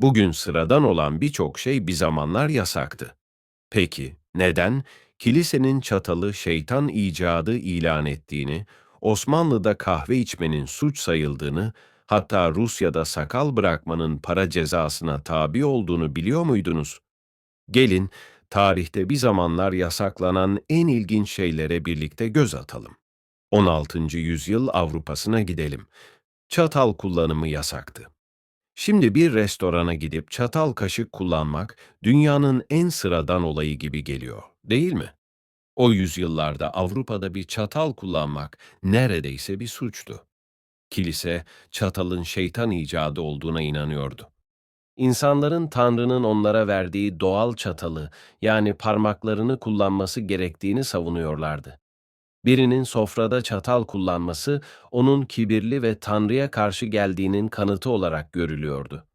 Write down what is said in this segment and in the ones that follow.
Bugün sıradan olan birçok şey bir zamanlar yasaktı. Peki neden kilisenin çatalı şeytan icadı ilan ettiğini, Osmanlı'da kahve içmenin suç sayıldığını, hatta Rusya'da sakal bırakmanın para cezasına tabi olduğunu biliyor muydunuz? Gelin tarihte bir zamanlar yasaklanan en ilginç şeylere birlikte göz atalım. 16. yüzyıl Avrupa'sına gidelim. Çatal kullanımı yasaktı. Şimdi bir restorana gidip çatal kaşık kullanmak dünyanın en sıradan olayı gibi geliyor, değil mi? O yüzyıllarda Avrupa'da bir çatal kullanmak neredeyse bir suçtu. Kilise çatalın şeytan icadı olduğuna inanıyordu. İnsanların Tanrı'nın onlara verdiği doğal çatalı yani parmaklarını kullanması gerektiğini savunuyorlardı. Birinin sofrada çatal kullanması onun kibirli ve Tanrı'ya karşı geldiğinin kanıtı olarak görülüyordu.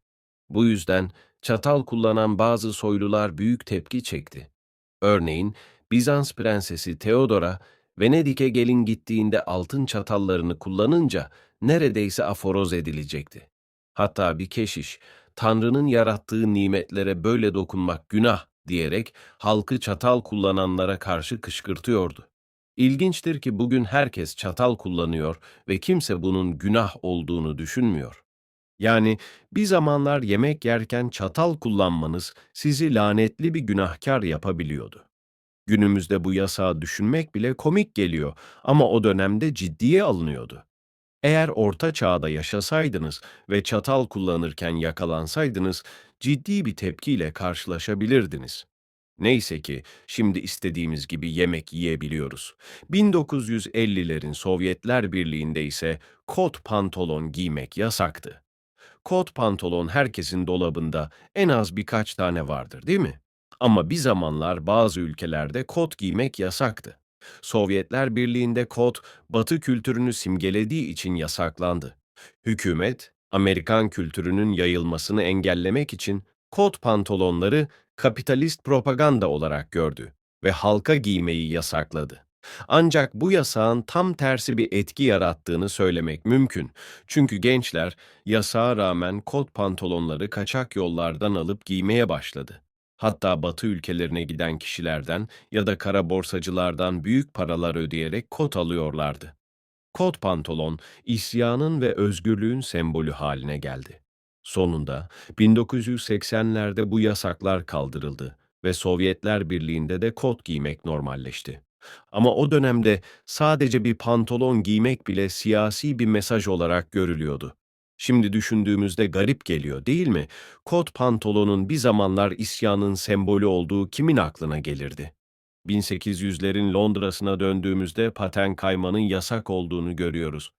Bu yüzden çatal kullanan bazı soylular büyük tepki çekti. Örneğin Bizans prensesi Theodora Venedik'e gelin gittiğinde altın çatallarını kullanınca neredeyse aforoz edilecekti. Hatta bir keşiş Tanrı'nın yarattığı nimetlere böyle dokunmak günah diyerek halkı çatal kullananlara karşı kışkırtıyordu. İlginçtir ki bugün herkes çatal kullanıyor ve kimse bunun günah olduğunu düşünmüyor. Yani bir zamanlar yemek yerken çatal kullanmanız sizi lanetli bir günahkar yapabiliyordu. Günümüzde bu yasağı düşünmek bile komik geliyor ama o dönemde ciddiye alınıyordu. Eğer orta çağda yaşasaydınız ve çatal kullanırken yakalansaydınız ciddi bir tepkiyle karşılaşabilirdiniz. Neyse ki şimdi istediğimiz gibi yemek yiyebiliyoruz. 1950'lerin Sovyetler Birliği'nde ise kot pantolon giymek yasaktı. Kot pantolon herkesin dolabında en az birkaç tane vardır, değil mi? Ama bir zamanlar bazı ülkelerde kot giymek yasaktı. Sovyetler Birliği'nde kot, Batı kültürünü simgelediği için yasaklandı. Hükümet, Amerikan kültürünün yayılmasını engellemek için kot pantolonları kapitalist propaganda olarak gördü ve halka giymeyi yasakladı. Ancak bu yasağın tam tersi bir etki yarattığını söylemek mümkün. Çünkü gençler yasağa rağmen kot pantolonları kaçak yollardan alıp giymeye başladı. Hatta Batı ülkelerine giden kişilerden ya da kara borsacılardan büyük paralar ödeyerek kot alıyorlardı. Kot pantolon, isyanın ve özgürlüğün sembolü haline geldi. Sonunda 1980'lerde bu yasaklar kaldırıldı ve Sovyetler Birliği'nde de kot giymek normalleşti. Ama o dönemde sadece bir pantolon giymek bile siyasi bir mesaj olarak görülüyordu. Şimdi düşündüğümüzde garip geliyor değil mi? Kot pantolonun bir zamanlar isyanın sembolü olduğu kimin aklına gelirdi? 1800'lerin Londra'sına döndüğümüzde paten kaymanın yasak olduğunu görüyoruz.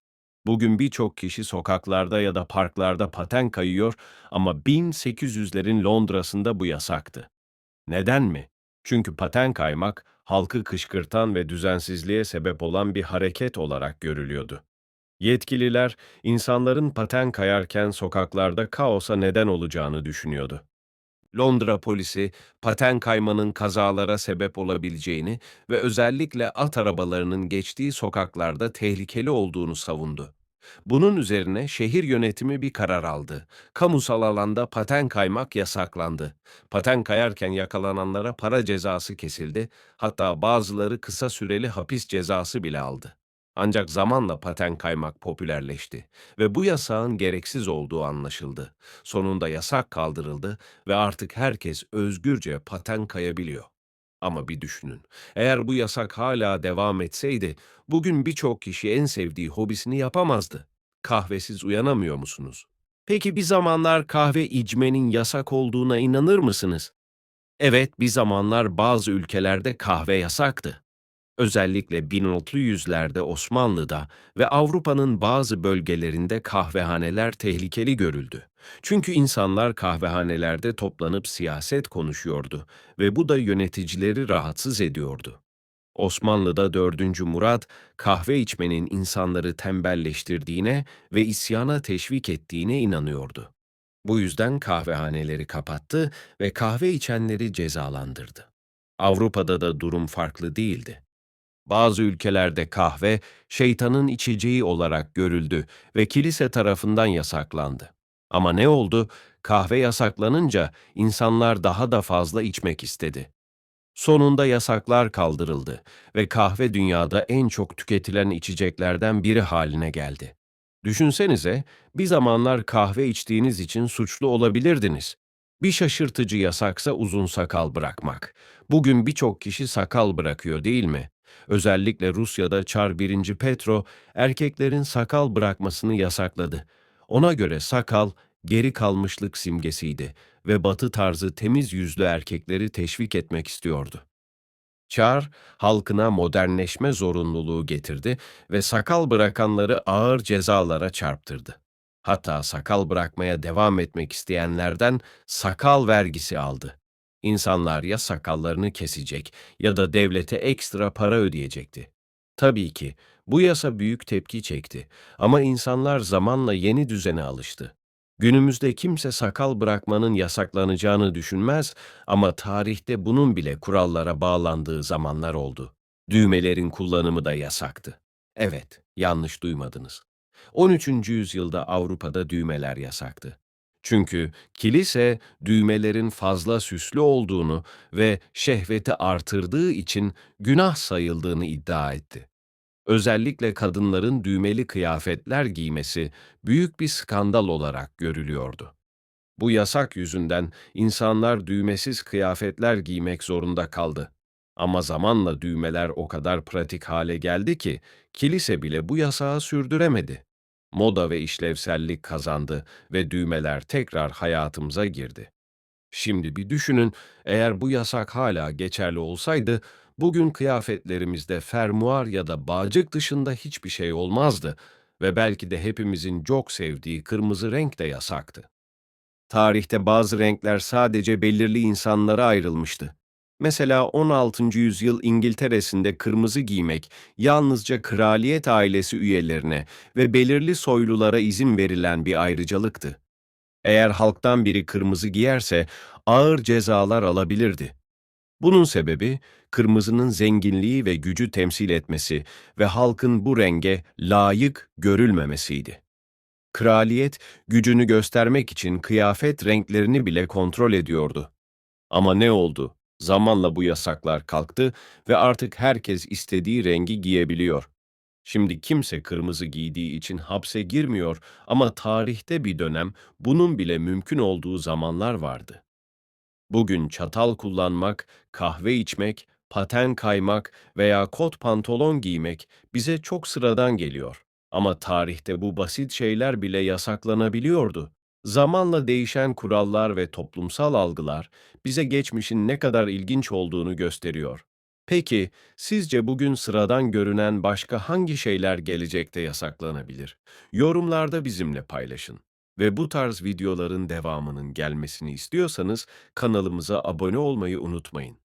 Bugün birçok kişi sokaklarda ya da parklarda paten kayıyor ama 1800'lerin Londra'sında bu yasaktı. Neden mi? Çünkü paten kaymak halkı kışkırtan ve düzensizliğe sebep olan bir hareket olarak görülüyordu. Yetkililer insanların paten kayarken sokaklarda kaosa neden olacağını düşünüyordu. Londra polisi paten kaymanın kazalara sebep olabileceğini ve özellikle at arabalarının geçtiği sokaklarda tehlikeli olduğunu savundu. Bunun üzerine şehir yönetimi bir karar aldı. Kamusal alanda paten kaymak yasaklandı. Paten kayarken yakalananlara para cezası kesildi, hatta bazıları kısa süreli hapis cezası bile aldı. Ancak zamanla paten kaymak popülerleşti ve bu yasağın gereksiz olduğu anlaşıldı. Sonunda yasak kaldırıldı ve artık herkes özgürce paten kayabiliyor. Ama bir düşünün, eğer bu yasak hala devam etseydi, bugün birçok kişi en sevdiği hobisini yapamazdı. Kahvesiz uyanamıyor musunuz? Peki bir zamanlar kahve içmenin yasak olduğuna inanır mısınız? Evet, bir zamanlar bazı ülkelerde kahve yasaktı. Özellikle 1600'lerde Osmanlı'da ve Avrupa'nın bazı bölgelerinde kahvehaneler tehlikeli görüldü. Çünkü insanlar kahvehanelerde toplanıp siyaset konuşuyordu ve bu da yöneticileri rahatsız ediyordu. Osmanlı'da 4. Murat, kahve içmenin insanları tembelleştirdiğine ve isyana teşvik ettiğine inanıyordu. Bu yüzden kahvehaneleri kapattı ve kahve içenleri cezalandırdı. Avrupa'da da durum farklı değildi. Bazı ülkelerde kahve şeytanın içeceği olarak görüldü ve kilise tarafından yasaklandı. Ama ne oldu? Kahve yasaklanınca insanlar daha da fazla içmek istedi. Sonunda yasaklar kaldırıldı ve kahve dünyada en çok tüketilen içeceklerden biri haline geldi. Düşünsenize, bir zamanlar kahve içtiğiniz için suçlu olabilirdiniz. Bir şaşırtıcı yasaksa uzun sakal bırakmak. Bugün birçok kişi sakal bırakıyor değil mi? Özellikle Rusya'da Çar 1. Petro erkeklerin sakal bırakmasını yasakladı. Ona göre sakal geri kalmışlık simgesiydi ve batı tarzı temiz yüzlü erkekleri teşvik etmek istiyordu. Çar, halkına modernleşme zorunluluğu getirdi ve sakal bırakanları ağır cezalara çarptırdı. Hatta sakal bırakmaya devam etmek isteyenlerden sakal vergisi aldı. İnsanlar ya sakallarını kesecek ya da devlete ekstra para ödeyecekti. Tabii ki bu yasa büyük tepki çekti ama insanlar zamanla yeni düzene alıştı. Günümüzde kimse sakal bırakmanın yasaklanacağını düşünmez ama tarihte bunun bile kurallara bağlandığı zamanlar oldu. Düğmelerin kullanımı da yasaktı. Evet, yanlış duymadınız. 13. yüzyılda Avrupa'da düğmeler yasaktı. Çünkü kilise düğmelerin fazla süslü olduğunu ve şehveti artırdığı için günah sayıldığını iddia etti. Özellikle kadınların düğmeli kıyafetler giymesi büyük bir skandal olarak görülüyordu. Bu yasak yüzünden insanlar düğmesiz kıyafetler giymek zorunda kaldı. Ama zamanla düğmeler o kadar pratik hale geldi ki kilise bile bu yasağı sürdüremedi. Moda ve işlevsellik kazandı ve düğmeler tekrar hayatımıza girdi. Şimdi bir düşünün, eğer bu yasak hala geçerli olsaydı, bugün kıyafetlerimizde fermuar ya da bağcık dışında hiçbir şey olmazdı ve belki de hepimizin çok sevdiği kırmızı renk de yasaktı. Tarihte bazı renkler sadece belirli insanlara ayrılmıştı. Mesela 16. yüzyıl İngiltere'sinde kırmızı giymek yalnızca kraliyet ailesi üyelerine ve belirli soylulara izin verilen bir ayrıcalıktı. Eğer halktan biri kırmızı giyerse ağır cezalar alabilirdi. Bunun sebebi kırmızının zenginliği ve gücü temsil etmesi ve halkın bu renge layık görülmemesiydi. Kraliyet gücünü göstermek için kıyafet renklerini bile kontrol ediyordu. Ama ne oldu? Zamanla bu yasaklar kalktı ve artık herkes istediği rengi giyebiliyor. Şimdi kimse kırmızı giydiği için hapse girmiyor ama tarihte bir dönem bunun bile mümkün olduğu zamanlar vardı. Bugün çatal kullanmak, kahve içmek, paten kaymak veya kot pantolon giymek bize çok sıradan geliyor. Ama tarihte bu basit şeyler bile yasaklanabiliyordu. Zamanla değişen kurallar ve toplumsal algılar bize geçmişin ne kadar ilginç olduğunu gösteriyor. Peki, sizce bugün sıradan görünen başka hangi şeyler gelecekte yasaklanabilir? Yorumlarda bizimle paylaşın. Ve bu tarz videoların devamının gelmesini istiyorsanız kanalımıza abone olmayı unutmayın.